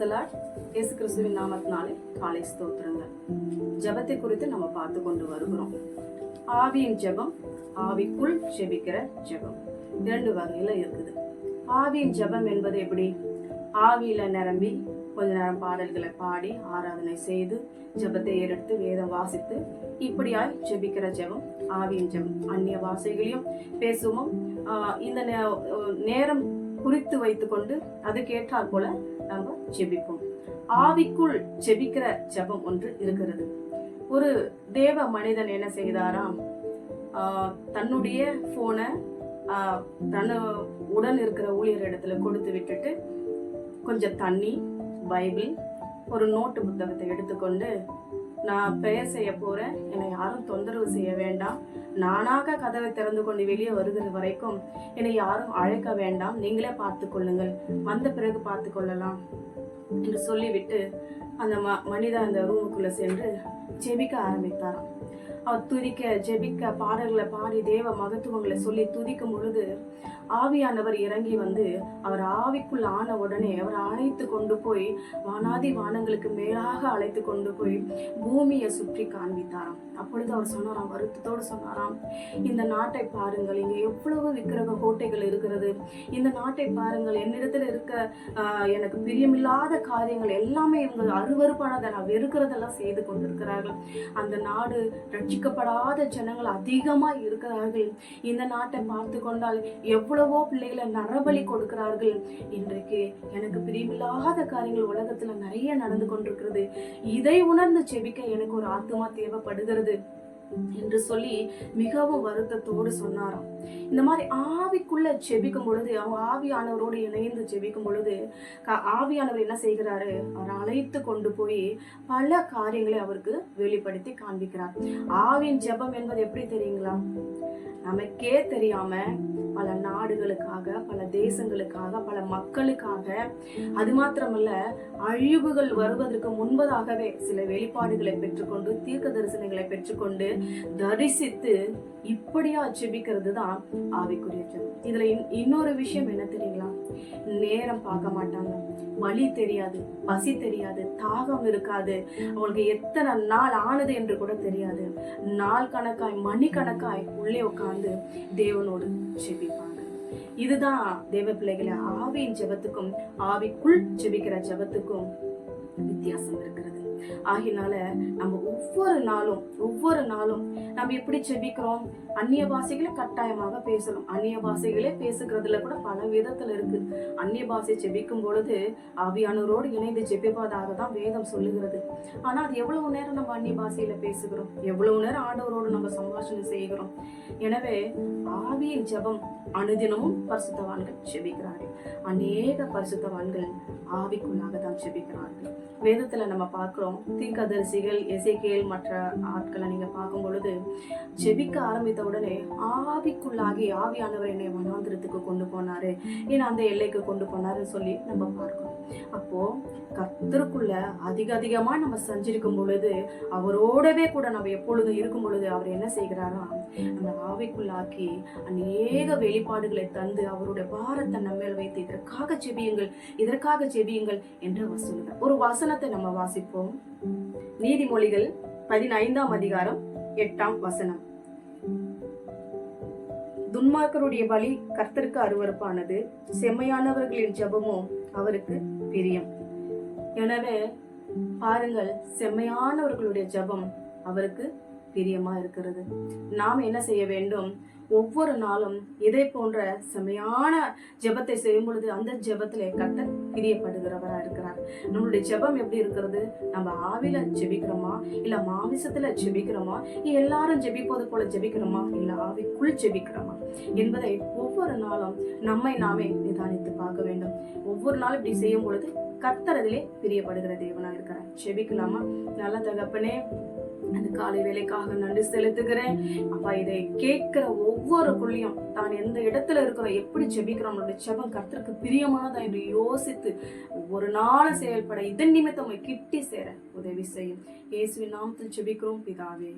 Praise the Lord இயேசு கிறிஸ்துவின் நாமத்தினாலே காலை ஸ்தோத்திரங்கள். ஜெபத்தை குறித்து நம்ம பார்த்து கொண்டு வருகிறோம். ஆவியின் ஜெபம் ஆவிக்குள் ஜெபிக்கிற ஜெபம். இரண்டு வகையில இருக்குது. ஆவியின் ஜெபம் என்பது எப்படி? ஆவியில நிரம்பி கொஞ்ச நேரம் பாடல்களை பாடி ஆராதனை செய்து ஜெபத்தை ஏறெடுத்து வேதம் வாசித்து இப்படியாய் ஜெபிக்கிற ஜெபம் ஆவியின் ஜெபம். அந்நிய வாசைகளையும் பேசுவோம். இந்த நே- நேரம் குறித்து வைத்துக்கொண்டு அதுக்கேற்றால் போல ஜெபிப்போம். ஆவிக்குள் ஜெபிக்கிற ஜெபம் ஒன்று இருக்கிறது. ஒரு தேவ மனிதன் என்ன செய்தாராம்? தன்னுடைய போனை தன் உடன் இருக்கிற ஊழியர் இடத்துல கொடுத்து விட்டுட்டு கொஞ்சம் தண்ணி பைபிள் ஒரு நோட்டு புத்தகத்தை எடுத்துக்கொண்டு நான் ப்ரேயர் செய்ய போகிறேன் என்னை யாரும் தொந்தரவு செய்ய வேண்டாம். நானாக கதவை திறந்து கொண்டு வெளியே வருகிற வரைக்கும் என்னை யாரும் அழைக்க வேண்டாம். நீங்களே பார்த்து கொள்ளுங்கள். வந்த பிறகு பார்த்து கொள்ளலாம். என்று சொல்லிவிட்டு அந்த ம மனிதன் அந்த ரூமுக்குள்ள சென்று ஜெபிக்க ஆரம்பித்தாராம். அவர் துதிக்க ஜெபிக்க பாடல்களை பாடி தேவ மகத்துவங்களை சொல்லி துதிக்கும் பொழுது ஆவியானவர் இறங்கி வந்து அவர் ஆவிக்குள் ஆன உடனே அவர் அழைத்து கொண்டு போய் வானாதி வானங்களுக்கு மேலாக அழைத்து கொண்டு போய் பூமியை சுற்றி காண்பித்தாராம். அப்பொழுது அவர் சொன்னாராம் வருத்தத்தோடு சொன்னாராம் இந்த நாட்டை பாருங்கள் இங்கே எவ்வளவு விக்கிரக கோட்டைகள் இருக்கிறது. இந்த நாட்டை பாருங்கள் என்னிடத்துல இருக்க எனக்கு பிரியமில்லாத காரியங்கள் எல்லாமே இவங்க அருவருப்பானதை நான் வெறுக்கிறதெல்லாம் செய்து கொண்டிருக்கிறார்கள். அந்த நாடு ரட்சிக்கப்படாத ஜனங்கள் அதிகமா இருக்கிறார்கள். இந்த நாட்டை பார்த்து கொண்டால் எவ்வளவோ பிள்ளைகளை நரபலி கொடுக்கிறார்கள். இன்றைக்கு எனக்கு பிரிவில்லாத காரியங்கள் உலகத்துல நிறைய நடந்து கொண்டிருக்கிறது. இதை உணர்ந்து செபிக்க எனக்கு ஒரு ஆத்மா தேவைப்படுகிறது. என்று சொல்லி மிகவும் வருத்தத்தோடு சொன்னாராம். இந்த மாதிரி ஆவிக்குள்ள ஜெபிக்கும் பொழுது அவங்க ஆவியானவரோடு இணைந்து ஜெபிக்கும் பொழுது க- ஆவியானவர் என்ன செய்கிறாரு? அவர் அழைத்து கொண்டு போய் பல காரியங்களை அவருக்கு வெளிப்படுத்தி காண்பிக்கிறார். ஆவியின் ஜெபம் என்பது எப்படி தெரியுங்களா? நமக்கே தெரியாம பல நாடுகளுக்காக பல தேசங்களுக்காக பல மக்களுக்காக. அது மாத்திரமல்ல அழிவுகள் வருவதற்கு முன்பதாகவே சில வெளிப்பாடுகளை பெற்றுக்கொண்டு தீர்க்க தரிசனங்களை பெற்றுக்கொண்டு தரிசித்து இப்படியா ஜெபிக்கிறது தான் ஆவிக்குரிய ஜெபம். இதுல இன்- இன்னொரு விஷயம் என்ன தெரியுங்களா? நேரம் பார்க்க மாட்டாங்க. வழி தெரியாது பசி தெரியாது தாகம் இருக்காது. அவங்களுக்கு எத்தனை நாள் ஆனது என்று கூட தெரியாது. நாள் கணக்காய் மணி கணக்காய் உள்ளே உட்காந்து தேவனோடு ஜெபிப்பாங்க. இதுதான் தேவ பிள்ளைகளை ஆவியின் ஜெபத்துக்கும் ஆவிக்குள் ஜெபிக்கிற ஜெபத்துக்கும் வித்தியாசம் இருக்கிறது. ஆகினால நம்ம ஒவ்வொரு நாளும் ஒவ்வொரு நாளும் நம்ம எப்படி செபிக்கிறோம் அந்நிய பாஷைகளை கட்டாயமாக பேசணும். அந்நிய பாஷைகளே பேசுகிறதுல கூட பல விதத்துல இருக்கு. அந்நிய பாஷை செபிக்கும் பொழுது ஆவியானவரோடு இணைந்து ஜெபிப்பதாக தான் வேதம் சொல்லுகிறது. ஆனா அது எவ்வளவு நேரம் நம்ம அந்நிய பாஷையில பேசுகிறோம்? எவ்வளவு நேரம் ஆண்டவரோடு நம்ம சம்பாஷணை செய்கிறோம்? எனவே ஆவியின் ஜெபம் அனுதினமும் பரிசுத்தவான்கள் செபிக்கிறார்கள் அநேக பரிசுத்தவான்கள் ஆவிக்குள்ளாக தான் செபிக்கிறார்கள் வேதத்துல நம்ம பார்க்கிறோம் தீர்க்கதரிசிகள் எசேக்கியேல் மற்ற ஆட்களை நீங்கள் பார்க்கும் பொழுது ஜெபிக்க ஆரம்பித்த உடனே ஆவிக்குள்ளாகி ஆவியானவர் என்னை வனாந்திரத்துக்கு கொண்டு போனார். ஏன்னா அந்த எல்லைக்கு கொண்டு போனாருன்னு சொல்லி நம்ம பார்க்கணும். அப்போது கத்தருக்குள்ள அதிக அதிகமாக நம்ம செஞ்சிருக்கும் பொழுது அவரோடவே கூட நம்ம எப்பொழுதும் இருக்கும் பொழுது அவர் என்ன செய்கிறாரா நம்ம ஆவிக்குள்ளாக்கி அநேக வெளிப்பாடுகளை தந்து அவருடைய பாரத்தை நம்ம மேல் வைத்து இதற்காக செபியுங்கள் இதற்காக செபியுங்கள் என்று அவர் சொல்கிறார் ஒரு வசனத்தை நம்ம வாசிப்போம். நீதிமொழிகள் பதினைந்தாம் அதிகாரம் எட்டாம் வசனம். துன்மார்க்கருடைய பலி கர்த்தருக்கு அருவருப்பானது. செம்மையானவர்களின் ஜெபமோ அவருக்கு பிரியம். எனவே பாருங்கள் செம்மையானவர்களுடைய ஜெபம் அவருக்கு பிரியமா இருக்கிறது. நாம் என்ன செய்ய வேண்டும்? ஒவ்வொரு நாளும் இதை போன்ற செம்மையான ஜெபத்தை செய்யும் பொழுது அந்த ஜெபத்திலே கட்ட பிரியப்படுகிறவரா இருக்கிறார். நம்மளுடைய ஜெபம் எப்படி இருக்கிறது? நம்ம ஆவில ஜெபிக்கிறோமா? இல்ல மாமிசத்துல ஜெபிக்கிறோமா? எல்லாரும் ஜெபிப்பது போல ஜெபிக்கிறோமா? இல்ல ஆவிக்குள் ஜெபிக்கிறோமா? என்பதை ஒவ்வொரு நாளும் நம்மை நாமே நிதானித்து பார்க்க வேண்டும். ஒவ்வொரு நாளும் இப்படி செய்யும் பொழுது கர்த்தர் பிரியப்படுகிற தேவனா இருக்கிறார். செபிக்கலாமா? நல்ல தகப்பனே அந்த காலை வேலைக்காக நன்றி செலுத்துகிறேன். அப்பா இதை கேட்கிற ஒவ்வொரு புள்ளியும் தான் எந்த இடத்துல இருக்கிறோம் எப்படி செபிக்கிறோம் நம்மளுடைய செபம் கர்த்தருக்கு பிரியமானதா என்று யோசித்து ஒரு நாள் செயல்பட இதன் நிமித்தம் கிட்டி சேர உதவி செய்யும். இயேசுவின் நாமத்தில் செபிக்கிறோம் பிதாவே.